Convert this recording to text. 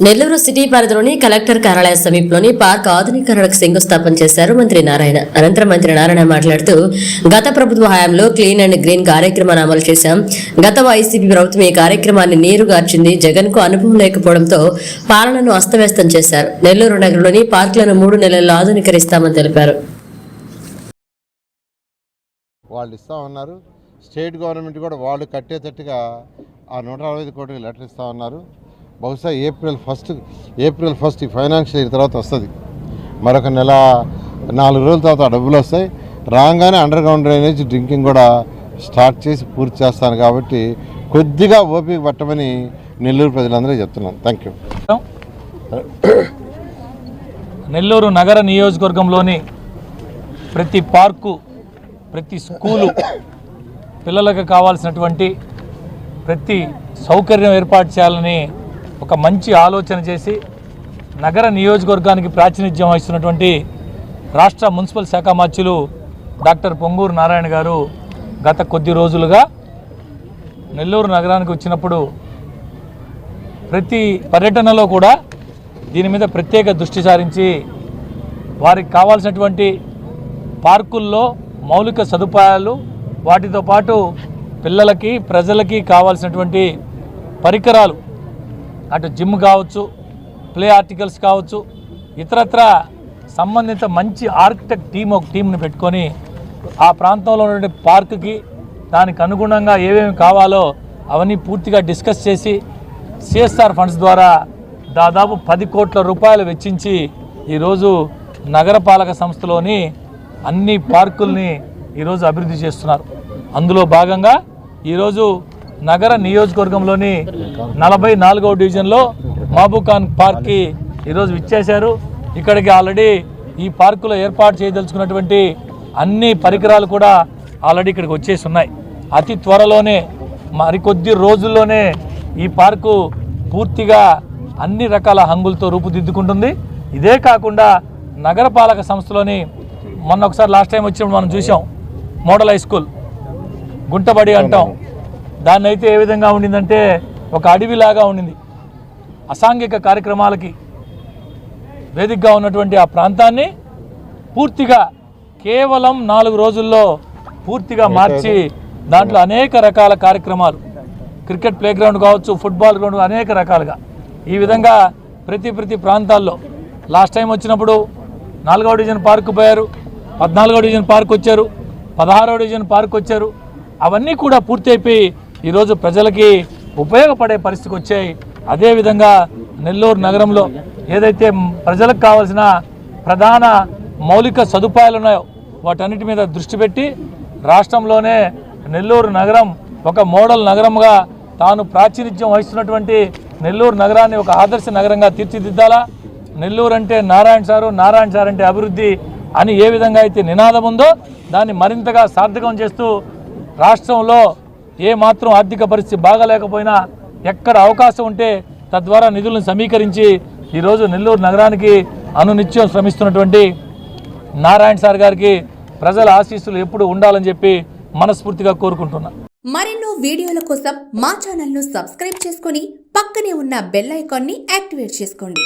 Nellore city పరిధిలోని collector కార్యాలయ సమీపంలోని పార్క్ ఆధునీకరణకు శంకుస్థాపన చేశారు మంత్రి నారాయణ. అనంతరం మంత్రి నారాయణ మాట్లాడుతూ గత ప్రభుత్వ హయాంలో క్లీన్ అండ్ గ్రీన్ కార్యక్రమాన్ని అమలు చేశాం. గత వైసీపీ ప్రభుత్వం ఈ కార్యక్రమాన్ని నీరుగార్చింది జగన్కు అనుభవం లేకపోవడంతో పాలనను అస్తవ్యస్తం చేశారు. నెల్లూరు నగరంలోని పార్కులను మూడు నెలల్లో ఆధునీకరిస్తామని తెలిపారు. వాళ్ళు ఇస్తా ఉన్నారు. స్టేట్ గవర్నమెంట్ కూడా వాళ్ళు కట్టేటట్టుగా ఆ నూట అరవై ఐదు కోట్లకి లెటర్ ఇస్తా ఉన్నారు. బహుశా ఏప్రిల్ ఫస్ట్ ఏప్రిల్ ఫస్ట్ ఈ ఫైనాన్షియల్ ఇయర్ తర్వాత వస్తుంది. మరొక నెల నాలుగు రోజుల తర్వాత డబ్బులు వస్తాయి. రాగానే అండర్ గ్రౌండ్ డ్రైనేజ్ డ్రింకింగ్ కూడా స్టార్ట్ చేసి పూర్తి చేస్తాను కాబట్టి కొద్దిగా ఓపిక పట్టమని నెల్లూరు ప్రజలందరూ చెప్తున్నాను. థ్యాంక్ యూ నెల్లూరు నగర నియోజకవర్గంలోని ప్రతి పార్కు ప్రతి స్కూలు పిల్లలకు కావాల్సినటువంటి ప్రతి సౌకర్యం ఏర్పాటు చేయాలని ఒక మంచి ఆలోచన చేసి నగర నియోజకవర్గానికి ప్రాతినిధ్యం వహిస్తున్నటువంటి రాష్ట్ర మున్సిపల్ శాఖ మార్చులు డాక్టర్ పొంగూరు నారాయణ గారు గత కొద్ది రోజులుగా నెల్లూరు నగరానికి వచ్చినప్పుడు ప్రతి పర్యటనలో కూడా దీని మీద ప్రత్యేక దృష్టి సారించి వారికి కావాల్సినటువంటి పార్కుల్లో మౌలిక సదుపాయాలు వాటితో పాటు పిల్లలకి ప్రజలకి కావాల్సినటువంటి పరికరాలు అటు జిమ్ కావచ్చు ప్లే ఆర్టికల్స్ కావచ్చు ఇతరత్ర సంబంధిత మంచి ఆర్కిటెక్ట్ టీం ఒక టీంని పెట్టుకొని ఆ ప్రాంతంలో ఉన్నటువంటి పార్కుకి దానికి అనుగుణంగా ఏమేమి కావాలో అవన్నీ పూర్తిగా డిస్కస్ చేసి సిఎస్ఆర్ ఫండ్స్ ద్వారా దాదాపు పది కోట్ల రూపాయలు వెచ్చించి ఈరోజు నగరపాలక సంస్థలోని అన్ని పార్కుల్ని ఈరోజు అభివృద్ధి చేస్తున్నారు. అందులో భాగంగా ఈరోజు నగర నియోజకవర్గంలోని నలభై నాలుగవ డివిజన్లో మహబూఖాన్ పార్క్కి ఈరోజు విచ్చేశారు. ఇక్కడికి ఆల్రెడీ ఈ పార్కులో ఏర్పాటు చేయదలుచుకున్నటువంటి అన్ని పరికరాలు కూడా ఆల్రెడీ ఇక్కడికి వచ్చేసి ఉన్నాయి అతి త్వరలోనే మరికొద్ది రోజుల్లోనే ఈ పార్కు పూర్తిగా అన్ని రకాల హంగులతో రూపుదిద్దుకుంటుంది. ఇదే కాకుండా నగరపాలక సంస్థలోని మొన్న ఒకసారి లాస్ట్ టైం వచ్చినప్పుడు మనం చూసాం మోడల్ హై స్కూల్. గుంటబడి అంటాం. దాన్ని అయితే ఏ విధంగా ఉండిందంటే ఒక అడవిలాగా ఉండింది. అసాంఘిక కార్యక్రమాలకి వేదికగా ఉన్నటువంటి ఆ ప్రాంతాన్ని పూర్తిగా కేవలం నాలుగు రోజుల్లో పూర్తిగా మార్చి దాంట్లో అనేక రకాల కార్యక్రమాలు క్రికెట్ ప్లే గ్రౌండ్ కావచ్చు ఫుట్బాల్ గ్రౌండ్ అనేక రకాలుగా. ఈ విధంగా ప్రతి ప్రతి ప్రాంతాల్లో లాస్ట్ టైం వచ్చినప్పుడు నాలుగవ డివిజన్ పార్క్ పోయారు పద్నాలుగో డివిజన్ పార్క్ వచ్చారు పదహారవ డివిజన్ పార్క్ వచ్చారు. అవన్నీ కూడా పూర్తి అయిపోయి ఈరోజు ప్రజలకి ఉపయోగపడే పరిస్థితికి వచ్చాయి. అదేవిధంగా నెల్లూరు నగరంలో ఏదైతే ప్రజలకు కావాల్సిన ప్రధాన మౌలిక సదుపాయాలు ఉన్నాయో వాటన్నిటి మీద దృష్టి పెట్టి రాష్ట్రంలోనే నెల్లూరు నగరం ఒక మోడల్ నగరంగా తాను ప్రాతినిధ్యం వహిస్తున్నటువంటి నెల్లూరు నగరాన్ని ఒక ఆదర్శ నగరంగా తీర్చిదిద్దాలా? నెల్లూరు అంటే నారాయణ సారు నారాయణ సార్ అంటే అభివృద్ధి అని ఏ విధంగా అయితే నినాదం ఉందో దాన్ని మరింతగా సార్థకం చేస్తూ రాష్ట్రంలో ఏ మాత్రం ఆర్థిక పరిస్థితి బాగాలేకపోయినా ఎక్కడ అవకాశం ఉంటే తద్వారా నిధులను సమీకరించి ఈరోజు నెల్లూరు నగరానికి అనునిత్యం శ్రమిస్తున్నటువంటి నారాయణ సార్ గారికి ప్రజల ఆశీస్సులు ఎప్పుడు ఉండాలని చెప్పి మనస్ఫూర్తిగా కోరుకుంటున్నా. మరెన్నో వీడియోల కోసం మా ఛానల్ను సబ్స్క్రైబ్ చేసుకొని పక్కనే ఉన్న బెల్ ఐకాన్ని యాక్టివేట్ చేసుకోండి.